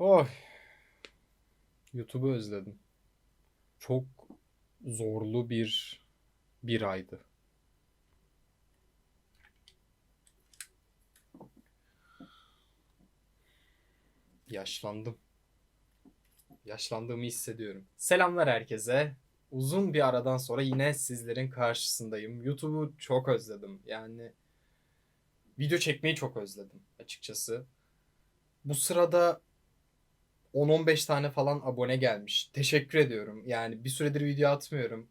Oy. YouTube'u özledim. Çok zorlu bir bir aydı. Yaşlandım. Yaşlandığımı hissediyorum. Selamlar herkese. Uzun bir aradan sonra yine sizlerin karşısındayım. YouTube'u çok özledim. Yani video çekmeyi çok özledim açıkçası. Bu sırada 10-15 tane falan abone gelmiş. Teşekkür ediyorum. Yani bir süredir video atmıyorum.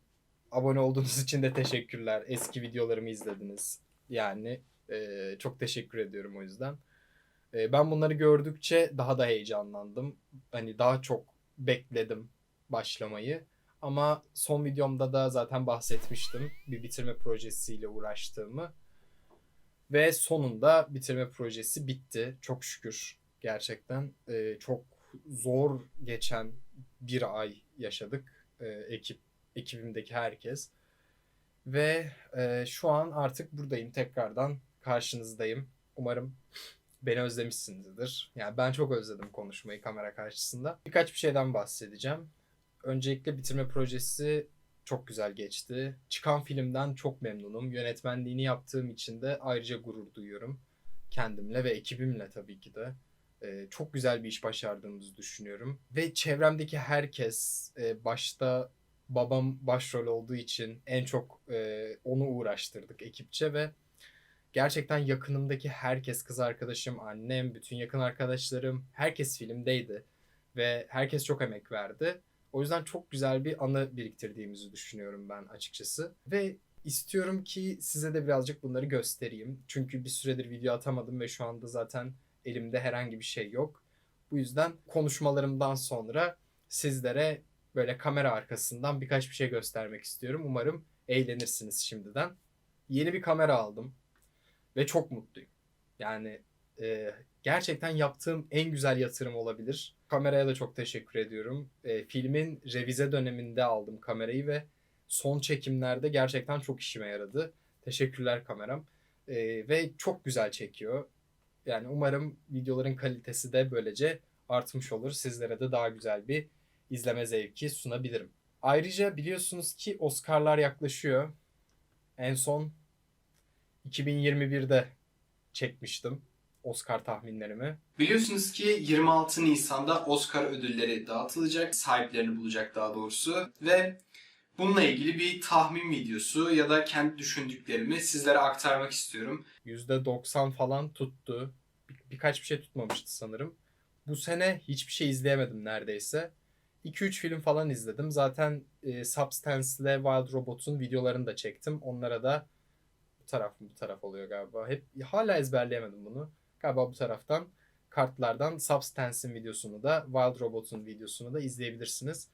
Abone olduğunuz için de teşekkürler. Eski videolarımı izlediniz. Yani e, çok teşekkür ediyorum o yüzden. E, ben bunları gördükçe daha da heyecanlandım. Hani daha çok bekledim başlamayı. Ama son videomda da zaten bahsetmiştim. Bir bitirme projesiyle uğraştığımı. Ve sonunda bitirme projesi bitti. Çok şükür. Gerçekten e, çok zor geçen bir ay yaşadık. E, ekip ekibimdeki herkes. Ve e, şu an artık buradayım. Tekrardan karşınızdayım. Umarım beni özlemişsinizdir. Yani ben çok özledim konuşmayı kamera karşısında. Birkaç bir şeyden bahsedeceğim. Öncelikle bitirme projesi çok güzel geçti. Çıkan filmden çok memnunum. Yönetmenliğini yaptığım için de ayrıca gurur duyuyorum. Kendimle ve ekibimle tabii ki de. Ee, çok güzel bir iş başardığımızı düşünüyorum. Ve çevremdeki herkes, e, başta babam başrol olduğu için en çok e, onu uğraştırdık ekipçe ve gerçekten yakınımdaki herkes, kız arkadaşım, annem, bütün yakın arkadaşlarım, herkes filmdeydi. Ve herkes çok emek verdi. O yüzden çok güzel bir anı biriktirdiğimizi düşünüyorum ben açıkçası. Ve istiyorum ki size de birazcık bunları göstereyim. Çünkü bir süredir video atamadım ve şu anda zaten elimde herhangi bir şey yok. Bu yüzden konuşmalarımdan sonra sizlere böyle kamera arkasından birkaç bir şey göstermek istiyorum. Umarım eğlenirsiniz şimdiden. Yeni bir kamera aldım ve çok mutluyum. Yani e, gerçekten yaptığım en güzel yatırım olabilir. Kameraya da çok teşekkür ediyorum. E, filmin revize döneminde aldım kamerayı ve son çekimlerde gerçekten çok işime yaradı. Teşekkürler kameram. E, ve çok güzel çekiyor. Yani umarım videoların kalitesi de böylece artmış olur. Sizlere de daha güzel bir izleme zevki sunabilirim. Ayrıca biliyorsunuz ki Oscar'lar yaklaşıyor. En son 2021'de çekmiştim Oscar tahminlerimi. Biliyorsunuz ki 26 Nisan'da Oscar ödülleri dağıtılacak, sahiplerini bulacak daha doğrusu ve bununla ilgili bir tahmin videosu ya da kendi düşündüklerimi sizlere aktarmak istiyorum. %90 falan tuttu. Bir- birkaç bir şey tutmamıştı sanırım. Bu sene hiçbir şey izleyemedim neredeyse. 2-3 film falan izledim. Zaten e, Substance ile Wild Robot'un videolarını da çektim. Onlara da bu taraf mı bu taraf oluyor galiba. Hep hala ezberleyemedim bunu. Galiba bu taraftan kartlardan Substance'in videosunu da Wild Robot'un videosunu da izleyebilirsiniz.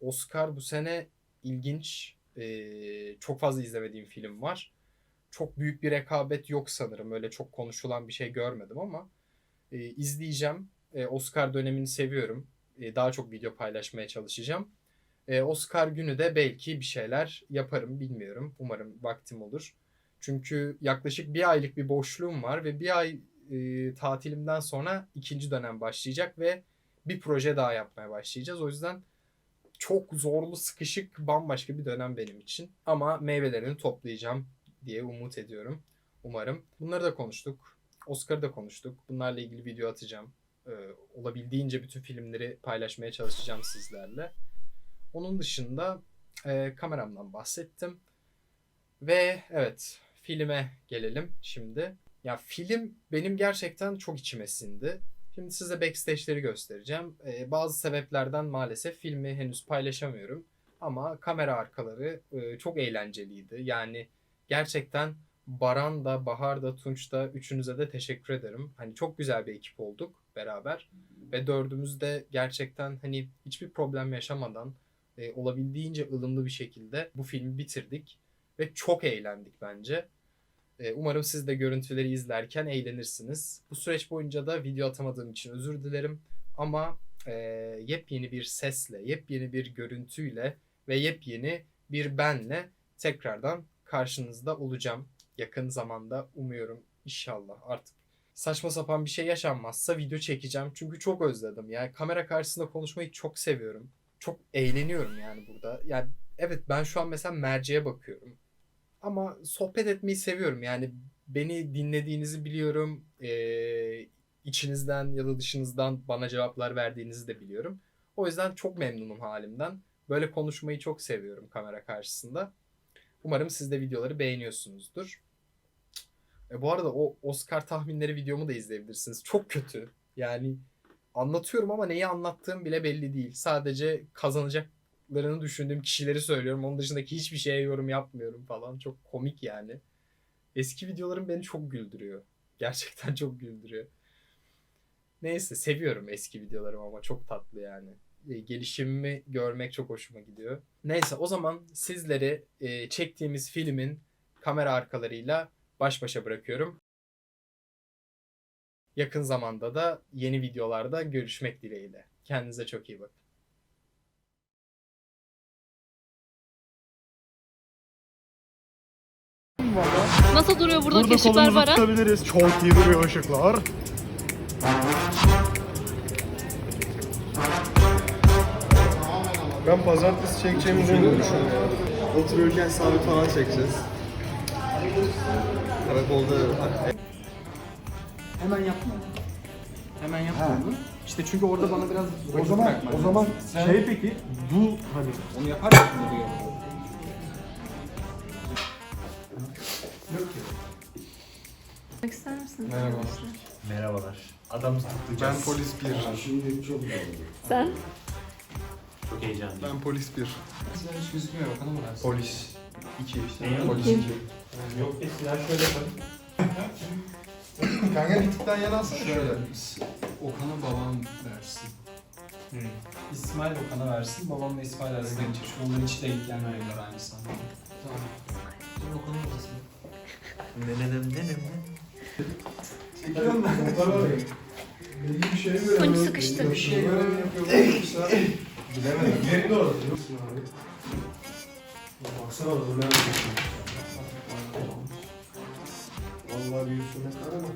Oscar bu sene ilginç. Ee, çok fazla izlemediğim film var. Çok büyük bir rekabet yok sanırım. Öyle çok konuşulan bir şey görmedim ama e, izleyeceğim. E, Oscar dönemini seviyorum. E, daha çok video paylaşmaya çalışacağım. E, Oscar günü de belki bir şeyler yaparım bilmiyorum. Umarım vaktim olur. Çünkü yaklaşık bir aylık bir boşluğum var ve bir ay e, tatilimden sonra ikinci dönem başlayacak ve bir proje daha yapmaya başlayacağız. O yüzden çok zorlu, sıkışık, bambaşka bir dönem benim için. Ama meyvelerini toplayacağım diye umut ediyorum. Umarım. Bunları da konuştuk. Oscar'ı da konuştuk. Bunlarla ilgili video atacağım. Ee, olabildiğince bütün filmleri paylaşmaya çalışacağım sizlerle. Onun dışında e, kameramdan bahsettim. Ve evet filme gelelim şimdi. Ya film benim gerçekten çok içime sindi. Şimdi size backstage'leri göstereceğim. Ee, bazı sebeplerden maalesef filmi henüz paylaşamıyorum. Ama kamera arkaları e, çok eğlenceliydi. Yani gerçekten Baran da, Bahar da, Tunç da üçünüze de teşekkür ederim. Hani çok güzel bir ekip olduk beraber. Ve dördümüz de gerçekten hani hiçbir problem yaşamadan e, olabildiğince ılımlı bir şekilde bu filmi bitirdik. Ve çok eğlendik bence. E, Umarım siz de görüntüleri izlerken eğlenirsiniz. Bu süreç boyunca da video atamadığım için özür dilerim. Ama e, yepyeni bir sesle, yepyeni bir görüntüyle ve yepyeni bir benle tekrardan karşınızda olacağım. Yakın zamanda umuyorum inşallah artık saçma sapan bir şey yaşanmazsa video çekeceğim. Çünkü çok özledim. Yani kamera karşısında konuşmayı çok seviyorum. Çok eğleniyorum yani burada. Yani evet ben şu an mesela merceğe bakıyorum. Ama sohbet etmeyi seviyorum. Yani beni dinlediğinizi biliyorum. Ee, içinizden ya da dışınızdan bana cevaplar verdiğinizi de biliyorum. O yüzden çok memnunum halimden. Böyle konuşmayı çok seviyorum kamera karşısında. Umarım siz de videoları beğeniyorsunuzdur. E, bu arada o Oscar tahminleri videomu da izleyebilirsiniz. Çok kötü. Yani anlatıyorum ama neyi anlattığım bile belli değil. Sadece kazanacaklarını düşündüğüm kişileri söylüyorum. Onun dışındaki hiçbir şeye yorum yapmıyorum falan. Çok komik yani. Eski videolarım beni çok güldürüyor. Gerçekten çok güldürüyor. Neyse seviyorum eski videolarımı ama çok tatlı yani. E, gelişimimi görmek çok hoşuma gidiyor. Neyse o zaman sizleri e, çektiğimiz filmin kamera arkalarıyla baş başa bırakıyorum. Yakın zamanda da yeni videolarda görüşmek dileğiyle. Kendinize çok iyi bakın. Nasıl duruyor buradaki Burada ışıklar kolumuzu Baran? tutabiliriz. Çok iyi duruyor ışıklar. Ben pazartesi çekeceğimizi düşünüyorum. Otururken sabit falan çekeceğiz. Karakolda Hemen yapma. Hemen yapma onu. İşte çünkü orada bana biraz O zaman o zaman şey peki bu hani onu yapar mısın diyor. İster misin? Merhaba. Merhabalar. Adam tutacağız. ben polis 1. Sen? Çok heyecanlıyım. Ben polis 1. Hiç gözükmüyor Okan'a mı? Polis 2 işte. Ne Polis Kim? 2. Yok be silah şöyle yapalım. Kanka daha yana alsana şöyle. Okan'a babam versin. İsmail Okan'a versin, babamla İsmail arasında geçir. Çünkü onların hiç denk gelmiyorlar aynı sahne. Tamam. Dur Okan'a versin. Nenem nenem Belli bir şey mi? Konu sıkıştı. Bir şey görevi yapıyorlar. Bilemedim. Yerinde orada. Baksana da böyle Vallahi bir üstüne kara mı?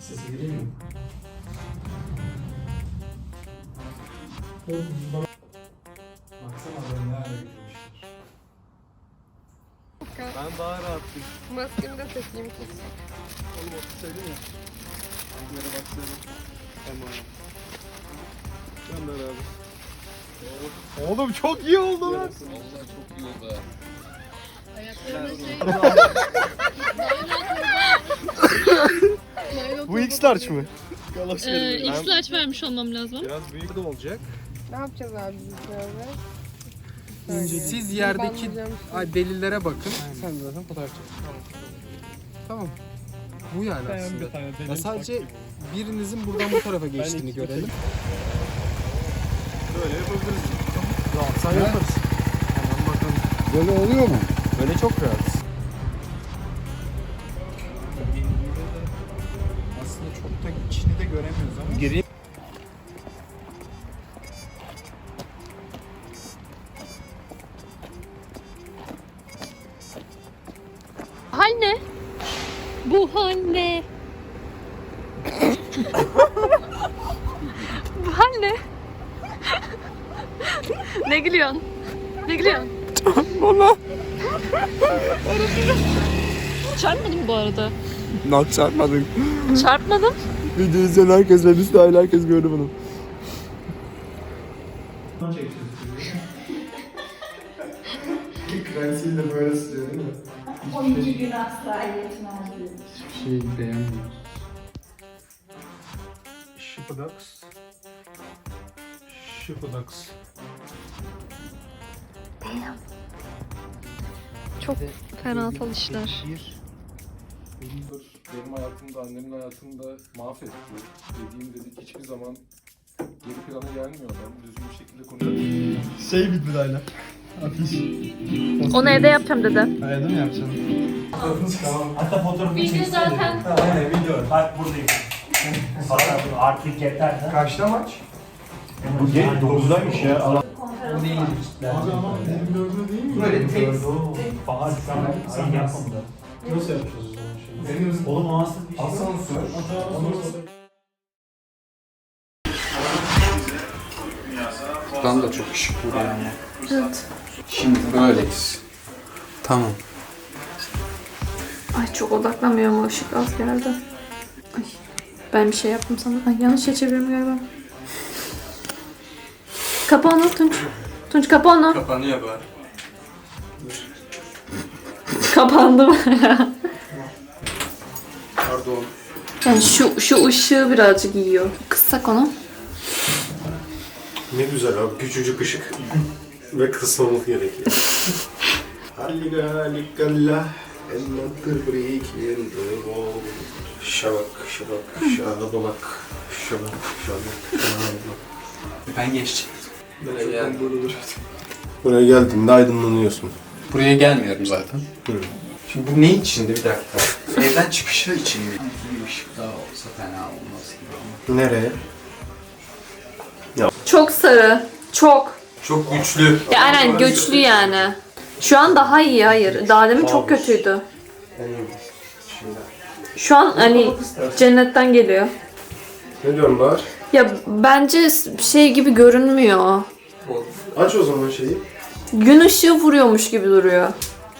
Sesi geliyor mu? Maskemi de takayım kız. Oğlum otur söyleyeyim? Yere bak söyle. Tamam. Gönder abi. Oğlum çok iyi oldu lan. Vallahi çok iyi oldu ha. Bu X large mı? Galaş Ee, X large vermiş olmam lazım. Biraz büyük de olacak. Ne yapacağız abi biz böyle? Siz yerdeki ay, delillere bakın. Sen de zaten fotoğraf çek. Tamam. Tamam. Bu yani aslında. Ya sadece birinizin buradan bu tarafa geçtiğini görelim. Böyle yapabiliriz. Rahatsan yaparız. Hemen bakalım. Böyle oluyor mu? Böyle çok rahat. Nak çarpmadın. Çarpmadım. Video izleyen herkes ve biz dahil herkes gördü bunu. Krensiyle böyle siliyor değil mi? 12 gün asla yetmez diyor. Şey beğenmiyorum. Şıpıdax. Şıpıdax. Çok fenasal işler. Benim, benim hayatımda, annemin hayatında mahvetti. Dediğim dedik hiçbir zaman geri plana gelmiyor adam. Düzgün bir şekilde konuşuyor. Şey bitti hala. Afiş. Onu evde yapacağım dedi. Ayda mı yapacaksın? Hatta fotoğrafını Video çeksene. zaten. Aynen video. Bak buradayım. Hatta artık yeter. ha. Kaçta maç? Bu gel 9'daymış ya. Bu değildir. Benim gördüğüm değil mi? Böyle tek. Bahar sen sen yapma bunu. Nasıl yapacağız o zaman şimdi? Benim Oğlum o nasıl bir şey? asansör. Asansör. Ben de çok ışık vuruyor ama. Evet. Şimdi böyleyiz. Tamam. Ay çok odaklanmıyorum o ışık az geldi. Ay. Ben bir şey yaptım sana. Ay yanlış şey çeviriyorum galiba. Kapa onu Tunç. Tunç kapa onu. Kapanıyor bari. Kapandı mı? Pardon. yani şu şu ışığı birazcık yiyor. Kıssak onu. Ne güzel abi. Küçücük ışık. Ve kısmamız gerekiyor. Halliga break in the wall. Şabak, şabak, şabak, şabak, şabak. Ben geçeceğim. Buraya geldim. Buraya geldiğinde aydınlanıyorsun. Buraya gelmiyorum zaten. Hı. Şimdi bu ne içindi bir dakika? Evden çıkışı için mi? Bir ışık daha olsa fena olmaz gibi ama. Nereye? Çok sarı. Çok. Çok güçlü. Ya aynen güçlü yani. Şu an daha iyi hayır. Daha demin çok kötüydü. Şimdi. Şu an hani cennetten geliyor. Ne diyorsun Bahar? Ya bence şey gibi görünmüyor. Aç o zaman şeyi. Gün ışığı vuruyormuş gibi duruyor.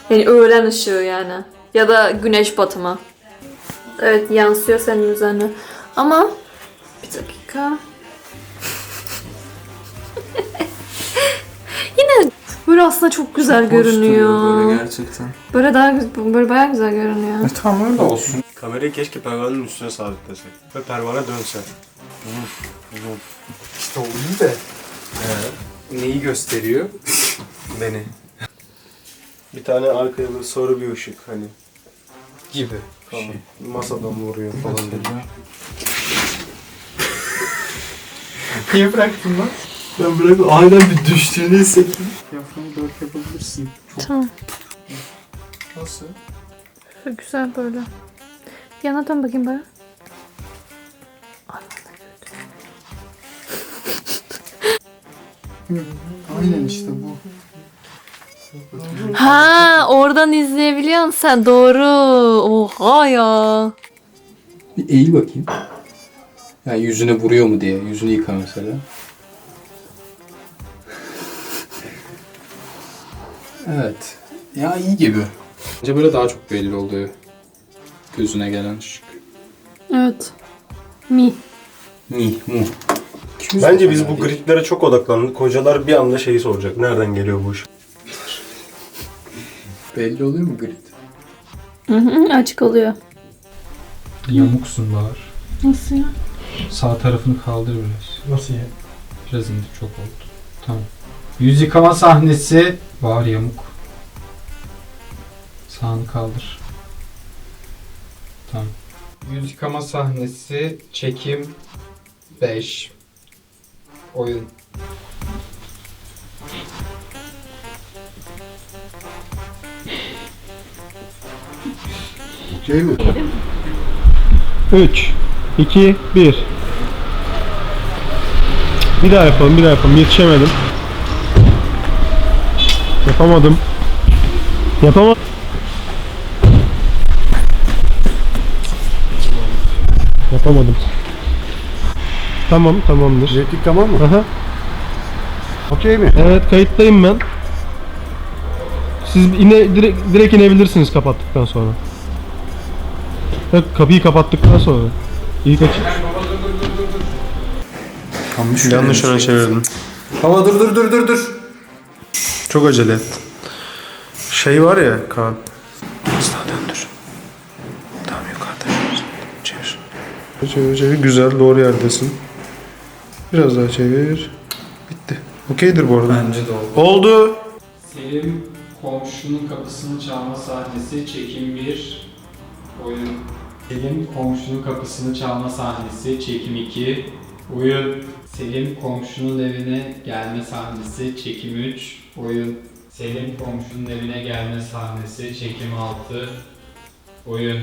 Yani öğlen ışığı yani. Ya da güneş batımı. Evet yansıyor senin üzerine. Ama bir dakika. Yine böyle aslında çok güzel görünüyor. Böyle, gerçekten. daha güz- böyle bayağı güzel görünüyor. E, tamam öyle olsun. Kamerayı keşke pervanenin üstüne sabitlesek. Ve pervane dönse. İşte o iyi de. Neyi gösteriyor? Beni. Bir tane arkaya böyle sarı bir ışık hani. Gibi. Falan. Masadan vuruyor falan gibi. Niye bıraktın lan? Ben bırakıp aniden bir düştüğünü hissettim. Yaframı dört yapabilirsin. Tamam. Nasıl? Güzel böyle. Yana dön bakayım bana. Aynen işte bu. Ha oradan izleyebiliyorsun sen doğru. Oha ya. Bir eğil bakayım. Yani yüzüne vuruyor mu diye. Yüzünü yıka mesela. evet. Ya iyi gibi. Bence böyle daha çok belli oluyor. Gözüne gelen ışık. Evet. Mi. Mi, mu. Bence biz bu gritlere çok odaklandık. Hocalar bir anda şeyi soracak. Nereden geliyor bu ışık? Belli oluyor mu grid? Hı hı, açık oluyor. Yamuksun Bahar. Nasıl ya? Sağ tarafını kaldır biraz. Nasıl ya? Biraz indir çok oldu. Tamam. Yüz yıkama sahnesi. Bahar yamuk. Sağını kaldır. Tamam. Yüz yıkama sahnesi. Çekim 5. Oyun. Şey mi? 3, 2, 1. Bir daha yapalım, bir daha yapalım. Yetişemedim. Yapamadım. Yapamadım. Yapamadım. Tamam, tamamdır. Jetlik tamam mı? Aha. Okey mi? Evet, kayıttayım ben. Siz ine, direkt, direkt inebilirsiniz kapattıktan sonra. Evet, kapıyı kapattıktan sonra. İlk açık. Yanlış yöne çevirdim. Baba dur dur dur dur dur. Çok acele et. Şey var ya Kaan. Hızla döndür. Tam yukarıda. Çevir. Çevir çevir. Güzel doğru yerdesin. Biraz daha çevir. Bitti. Okeydir bu arada. Bence de oldu. Oldu. Selim komşunun kapısını çalma sahnesi çekim 1 oyun. Selim komşunun kapısını çalma sahnesi çekim 2 oyun. Selim komşunun evine gelme sahnesi çekim 3 oyun. Selim komşunun evine gelme sahnesi çekim 6 oyun.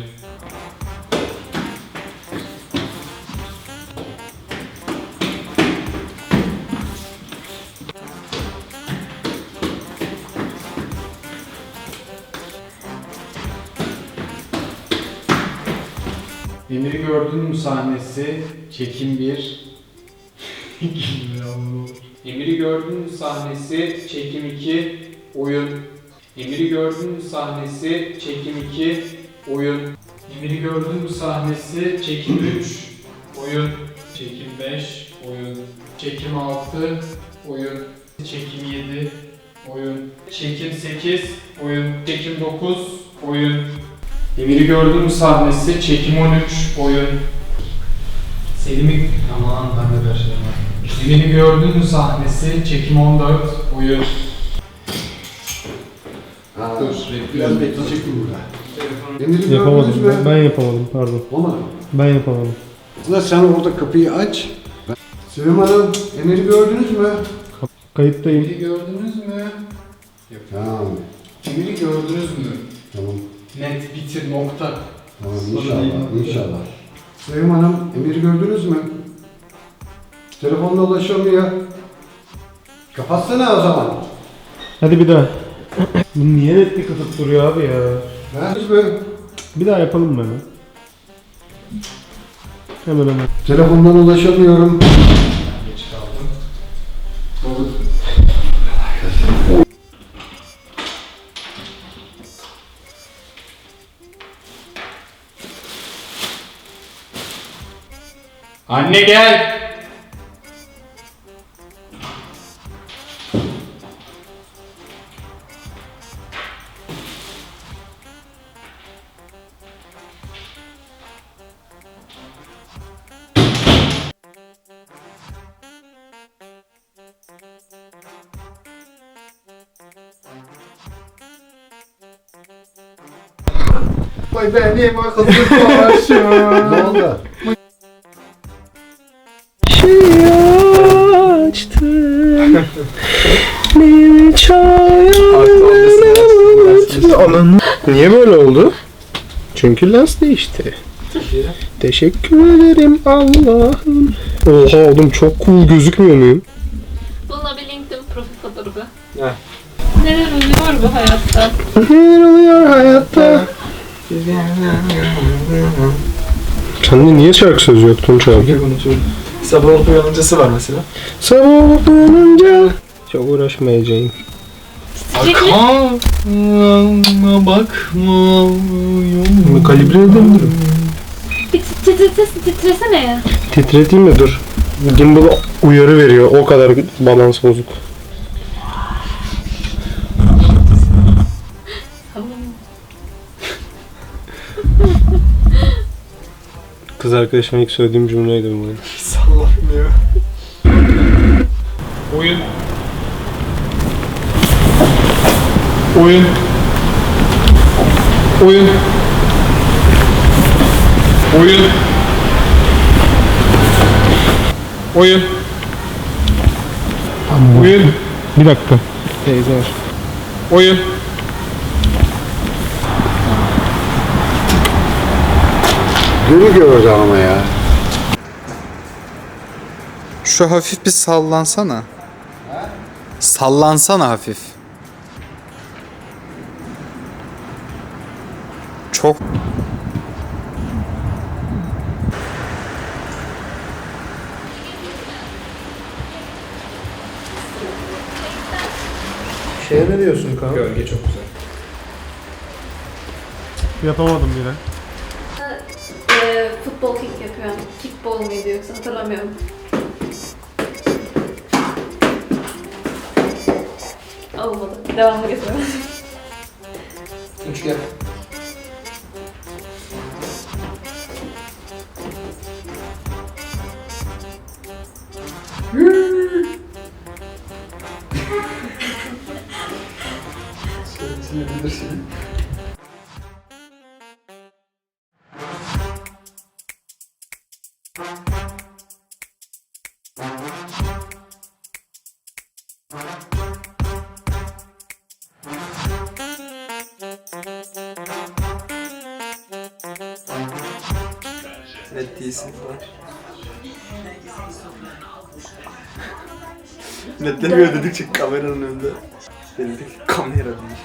Emir'i gördün mü sahnesi? Çekim 1. Emir'i gördün mü sahnesi? Çekim 2. Oyun. Emir'i gördün mü sahnesi? Çekim 2. Oyun. Emir'i gördün mü sahnesi? Çekim 3. Oyun. Çekim 5. Oyun. Çekim 6. Oyun. Çekim 7. Oyun. Çekim 8. Oyun. Çekim 9. Oyun. Emir'i gördün mü sahnesi? Çekim 13. Oyun. Selim'i... Aman ben de karıştırdım. Selim'i gördün mü sahnesi? Çekim 14. Oyun. Dur, Biraz bekleyecektim burada. Emir'i Yapamadım. gördünüz mü? Ben, ben yapamadım pardon. Olmadı. Ben yapamadım. Ulan sen orada kapıyı aç. Ben... Sevim Hanım, Emir'i gördünüz mü? Kayıttayım. Emir'i gördünüz mü? Tamam, Emir'i gördünüz mü? Net, bitir, nokta. Tamam, inşallah, inşallah. Sevim Hanım, Emir'i gördünüz mü? Telefonla ulaşamıyor. Kapatsana o zaman. Hadi bir daha. Bu niye netli katıp duruyor abi ya? Gördünüz mü? Bir daha yapalım mı hemen? Hemen hemen. Telefondan ulaşamıyorum. Anne gel. Vay benim akıllı başım. ne oldu? Çünkü lens değişti. Teşekkür ederim Allah'ım. Oha oğlum çok cool gözükmüyor muyum? Bununla bir LinkedIn profil fotoğrafı. Heh. Neler oluyor bu hayatta? Neler oluyor hayatta? Sende niye şarkı sözü yok Tunç abi? Sabah olup uyanıncası var mesela. Sabah olup uyanınca çok uğraşmayacağım. Bakma bakma. Bunu kalibre edebilirim. Bir titrese, titresene ya. Titreteyim mi dur. Gimbal uyarı veriyor. O kadar balans bozuk. Kız arkadaşıma ilk söylediğim cümleydi bu. Sallanmıyor. Oyun. Oyun. Oyun. Oyun. Oyun. Oyun. Bir dakika. Teyze var. Oyun. Dün gördü ama ya. Şu hafif bir sallansana. Sallansana hafif. Çok Şeye ne diyorsun Kaan? Gölge çok güzel. Yapamadım yine. Ee, futbol kick yapıyorum. Kickball mıydı yoksa hatırlamıyorum. Olmadı. Devamı getiriyorum. Tunç net değilsin falan. Netlemiyor dedikçe kameranın önünde. Dedik kamera değil.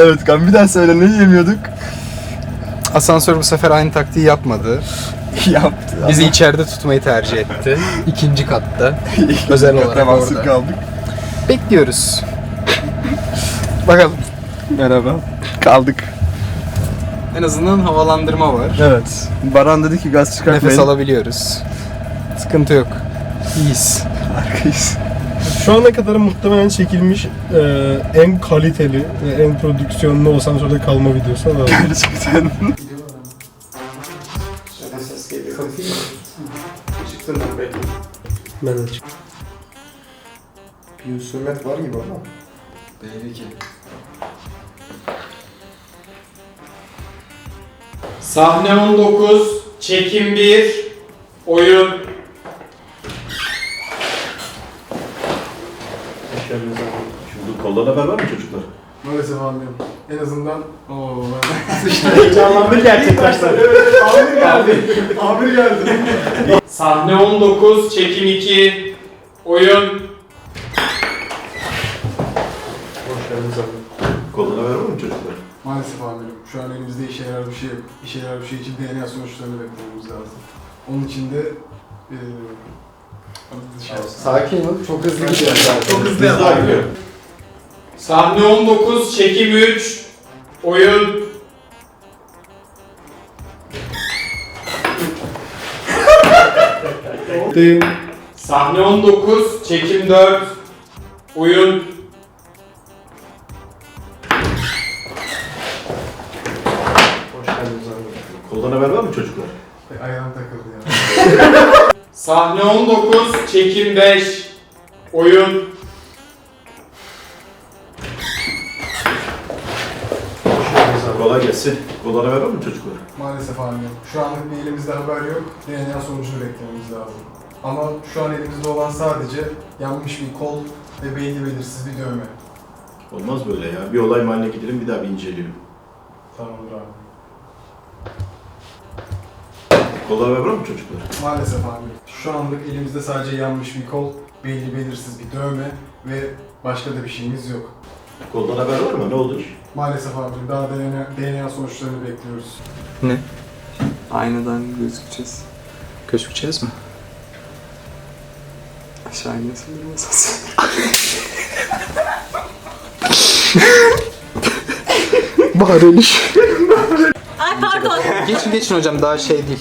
Evet. Kan bir daha söyle ne yemiyorduk? Asansör bu sefer aynı taktiği yapmadı. Yaptı. Bizi içeride tutmayı tercih etti. İkinci katta. Özel olarak orada. kaldık. Bekliyoruz. Bakalım. Merhaba. Kaldık. En azından havalandırma var. Evet. Baran dedi ki gaz çıkartmayın. Nefes alabiliyoruz. Sıkıntı yok. İyiyiz. Harikayız. Şu ana kadar muhtemelen çekilmiş e, en kaliteli ve en prodüksiyonlu o asansörde kalma videosu olabilir. Gerçekten. Ben de çık- Bir husumet var gibi ama. Belli ki. Sahne 19, çekim 1, oyun. Şimdi koldan haber var mı çocuklar? Maalesef almıyorum. En azından ooo Heyecanlandık gerçekten. Amir geldi. Amir geldi. Sahne 19, çekim 2, oyun. Koldan haber var mı çocuklar? Maalesef amirim. Şu an elimizde işe yarar bir şey yok. İşe yarar bir şey için DNA sonuçlarını beklememiz lazım. Onun için de eee dışarı. Sakin ol. Çok hızlı gidiyor zaten. Çok hızlı yapıyor. Sahne 19, çekim 3, oyun. Değil. Sahne 19, çekim 4, oyun. Hoş geldiniz amirim. Koldan haber var mı çocuklar? Ayağım takıldı ya. Sahne 19, çekim 5, oyun. Kolay gelsin. Koldan haber var mı çocuklar? Maalesef amirim. Şu anlık bir elimizde haber yok. DNA sonucunu beklememiz lazım. Ama şu an elimizde olan sadece yanmış bir kol ve belli belirsiz bir dövme. Olmaz böyle ya. Bir olay mahalline gidelim bir daha bir inceleyelim. Tamamdır abi. Haber var mı çocuklar? Maalesef amirim. Şu anlık elimizde sadece yanmış bir kol, belli belirsiz bir dövme ve başka da bir şeyimiz yok. Koldan haber var mı? Ne olur? Maalesef amirim daha DNA, DNA sonuçlarını bekliyoruz. Aynadan gözükeceğiz. Gözükeceğiz mi? Aşağı inesin durmasın. Bağırılış. Ay pardon. geçin geçin hocam daha şey değil.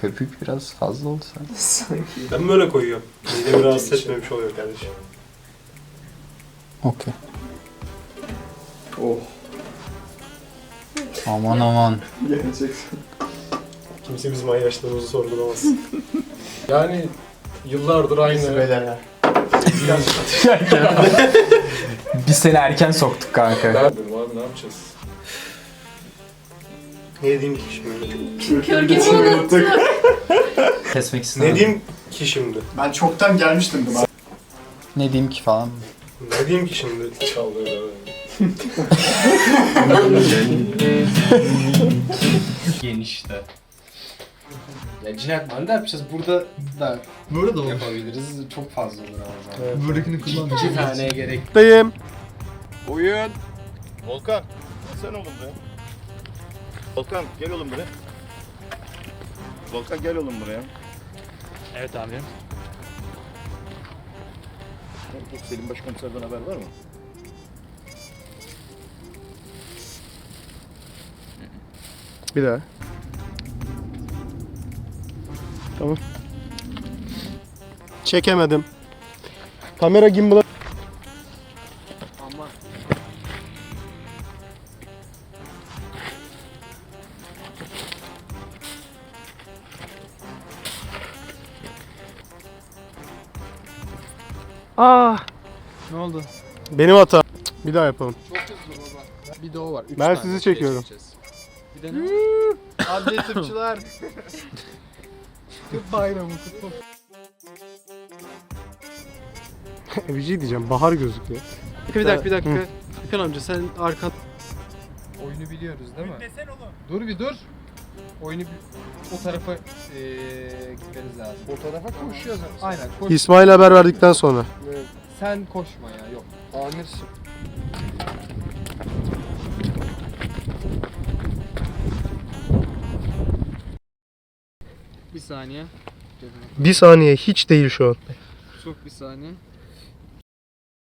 Köpük biraz fazla oldu sanki. Ben böyle koyuyorum. Midemi rahatsız etmemiş oluyor kardeşim. Okey. Oh. Aman aman. Kimse bizim ay yaşlarımızı sorgulamaz. Yani yıllardır aynı. Biz seni erken soktuk kanka. Ben dedim abi ne yapacağız? ne diyeyim ki şimdi? Kölgemi unuttum. Kesmek Ne istemedim. diyeyim ki şimdi? Ben çoktan gelmiştim de Ne diyeyim ki falan. Ne diyeyim ki şimdi? Çaldı öyle. Genişte. Ya cinayet mahalli yapacağız. Burada da Böyle de yapabiliriz. Çok fazla olur ama zaten. Böylekini İki taneye gerek. Dayım. Oyun. Volkan. Sen oğlum buraya. Volkan gel oğlum buraya. Volkan gel oğlum buraya. Evet amirim. Selim Başkomiserden haber var mı? Bir daha. Tamam. Çekemedim. Kamera gimbal'a... Aa! Ne oldu? Benim hata. Bir daha yapalım. Çok hızlı baba. Bir de o var. Üç Ben tane. sizi çekiyorum. Geçeceğiz. Bir de ne? Adli tıpçılar. Tıp bayramı kutlu. bir şey diyeceğim. Bahar gözüküyor. Bir dakika bir dakika. Hakan amca sen arkan... Oyunu biliyoruz değil mi? Dur bir dur. Oyunu bi- o tarafa eee gitmeniz lazım. O tarafa koşuyoruz. Aynen koş. İsmail haber verdikten sonra. Sen koşma ya yok. Amirsin. Bir saniye. Bir saniye hiç değil şu an. Çok bir saniye.